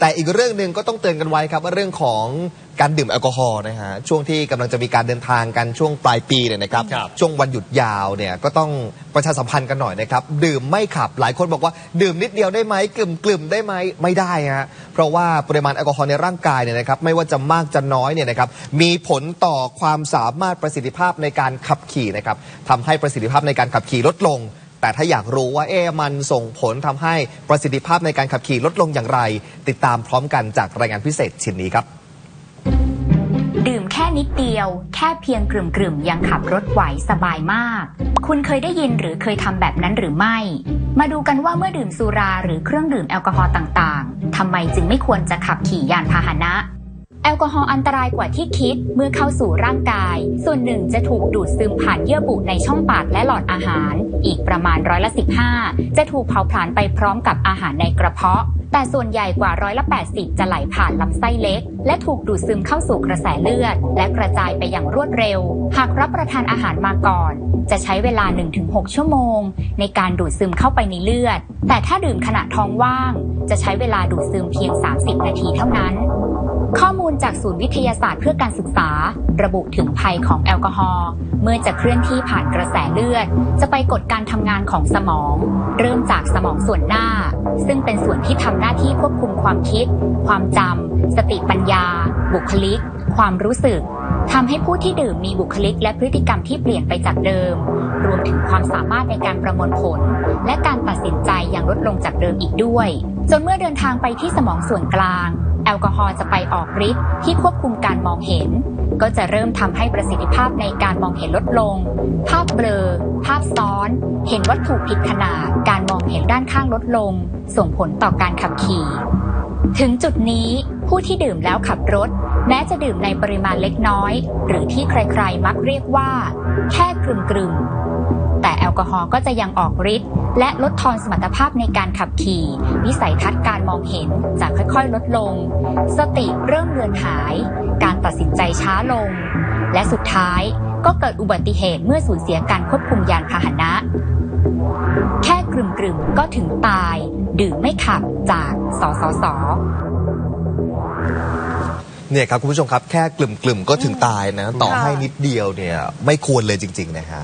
แต่อีกเรื่องหนึ่งก็ต้องเตือนกันไว้ครับว่าเรื่องของการดื่มแอลกอฮอล์นะฮะช่วงที่กำลังจะมีการเดินทางกันช่วงปลายปีเนี่ยนะครับ ครับ ช่วงวันหยุดยาวเนี่ยก็ต้องประชาสัมพันธ์กันหน่อยนะครับ ดื่มไม่ขับหลายคนบอกว่า ดื่มนิดเดียวได้ไหมกลุ่มกลุ่มๆได้ไหมไม่ได้ฮะเพราะว่าปริมาณแอลกอฮอล์ในร่างกายเนี่ยนะครับไม่ว่าจะมากจะน้อยเนี่ยนะครับมีผลต่อความสามารถประสิทธิภาพในการขับขี่นะครับทำให้ประสิทธิภาพในการขับขี่ลดลง แต่ถ้าอยากรู้ว่าเอ๊ะมันส่งผลทำให้ประสิทธิภาพในการขับขี่ลดลงอย่างไร ติดตามพร้อมกันจากรายงานพิเศษชิ้นนี้ครับ ดื่มแค่นิดเดียว แค่เพียงกลุ่มๆ ยังขับรถไหวสบายมาก คุณเคยได้ยินหรือเคยทำแบบนั้นหรือไม่ มาดูกันว่าเมื่อดื่มสุราหรือเครื่องดื่มแอลกอฮอล์ต่างๆทำไมจึงไม่ควรจะขับขี่ยานพาหนะ แอลกอฮอล์อันตรายกว่าที่คิดเมื่อเข้าสู่ร่างกาย ส่วนหนึ่งจะถูกดูดซึมผ่านเยื่อบุในช่องปากและหลอดอาหาร อีกประมาณร้อยละ15 จะถูกเผาผลาญไปพร้อมกับอาหารในกระเพาะ แต่ส่วนใหญ่กว่าร้อยละ80 จะไหลผ่านลำไส้เล็ก และถูกดูดซึมเข้าสู่กระแสเลือด และกระจายไปอย่างรวดเร็ว หากรับประทานอาหารมาก่อน จะใช้เวลา 1-6 ชั่วโมง ในการดูดซึมเข้าไปในเลือด แต่ถ้าดื่มขณะท้องว่าง จะใช้เวลาดูดซึมเพียง 30 นาทีเท่านั้น ข้อมูลจากศูนย์วิทยาศาสตร์เพื่อการศึกษา ระบุถึงภัยของแอลกอฮอล์เมื่อจะเคลื่อนที่ผ่านกระแสเลือด จะไปกดการทำงานของสมอง เริ่มจากสมองส่วนหน้า ซึ่งเป็นส่วนที่ทำหน้าที่ควบคุมความคิด ความจำสติปัญญา บุคลิก ความรู้สึกทำให้ผู้ที่ดื่มมีบุคลิกและพฤติกรรมที่เปลี่ยนไปจากเดิม รวมถึงความสามารถในการประมวลผล และการตัดสินใจอย่างลดลงจากเดิมอีกด้วย จนเมื่อเดินทางไปที่สมองส่วนกลาง อลกอฮอล์จะไปออกฤทธิ์ที่ควบคุมการมองเห็น ก็จะเริ่มทำให้ประสิทธิภาพในการมองเห็นลดลง ภาพเบลอ ภาพซ้อน เห็นวัตถุผิดขนาด การมองเห็นด้านข้างลดลง ส่งผลต่อการขับขี่ ถึงจุดนี้ผู้ที่ดื่มแล้วขับรถ แม้จะดื่มในปริมาณเล็กน้อย หรือที่ใครๆ มักเรียกว่า แค่กลึมๆ แต่แอลกอฮอล์ก็จะยังออกฤทธิ์และลดทอนสมรรถภาพในการขับขี่ วิสัยทัศน์การมองเห็นจะค่อยๆ ลดลง สติเริ่มเลือนหาย การตัดสินใจช้าลง และสุดท้ายก็เกิดอุบัติเหตุเมื่อสูญเสียการควบคุมยานพาหนะ แค่กลึมๆก็ถึงตาย ดื่มไม่ขับจากสสส เนี่ยครับคุณผู้ชมครับแค่กลุ่มๆก็ถึงตายนะ ต่อให้นิดเดียวเนี่ย ไม่ควรเลยจริง ๆ นะฮะ